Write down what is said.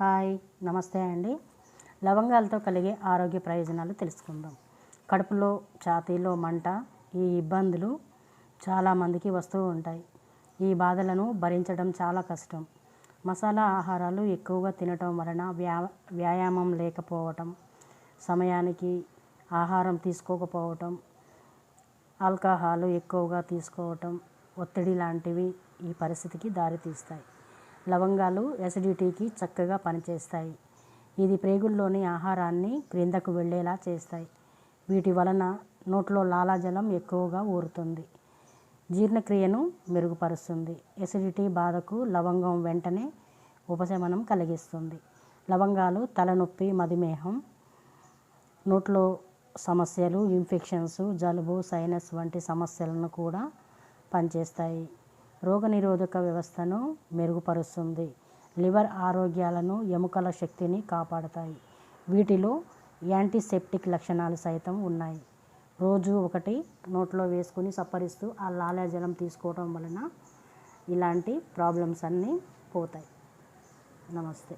Hi నమస్తే అండి. లవంగాలతో కలిగే ఆరోగ్య ప్రయోజనాలు తెలుసుకుందాం. కడుపులో ఛాతీలో మంట ఈ ఇబ్బందులు చాలామందికి వస్తూ ఉంటాయి. ఈ బాధలను భరించడం చాలా కష్టం. మసాలా ఆహారాలు ఎక్కువగా తినటం వలన వ్యా వ్యాయామం లేకపోవటం సమయానికి ఆహారం తీసుకోకపోవటం ఆల్కహాలు ఎక్కువగా తీసుకోవటం ఒత్తిడి లాంటివి ఈ పరిస్థితికి దారితీస్తాయి. లవంగాలు ఎసిడిటీకి చక్కగా పనిచేస్తాయి. ఇది ప్రేగుల్లోని ఆహారాన్ని క్రిందకు వెళ్ళేలా చేస్తాయి. వీటి వలన నోట్లో లాలాజలం ఎక్కువగా ఊరుతుంది. జీర్ణక్రియను మెరుగుపరుస్తుంది. ఎసిడిటీ బాధకు లవంగం వెంటనే ఉపశమనం కలిగిస్తుంది. లవంగాలు తలనొప్పి మధుమేహం నోట్లో సమస్యలు ఇన్ఫెక్షన్స్ జలుబు సైనస్ వంటి సమస్యలను కూడా పనిచేస్తాయి. రోగనిరోధక వ్యవస్థను మెరుగుపరుస్తుంది. లివర్ ఆరోగ్యాలను ఎముకల శక్తిని కాపాడతాయి. వీటిలో యాంటీసెప్టిక్ లక్షణాలు సైతం ఉన్నాయి. రోజు ఒకటి నోట్లో వేసుకుని సప్పరిస్తూ ఆ లాలాజలం తీసుకోవడం వలన ఇలాంటి ప్రాబ్లమ్స్ అన్నీ పోతాయి. నమస్తే.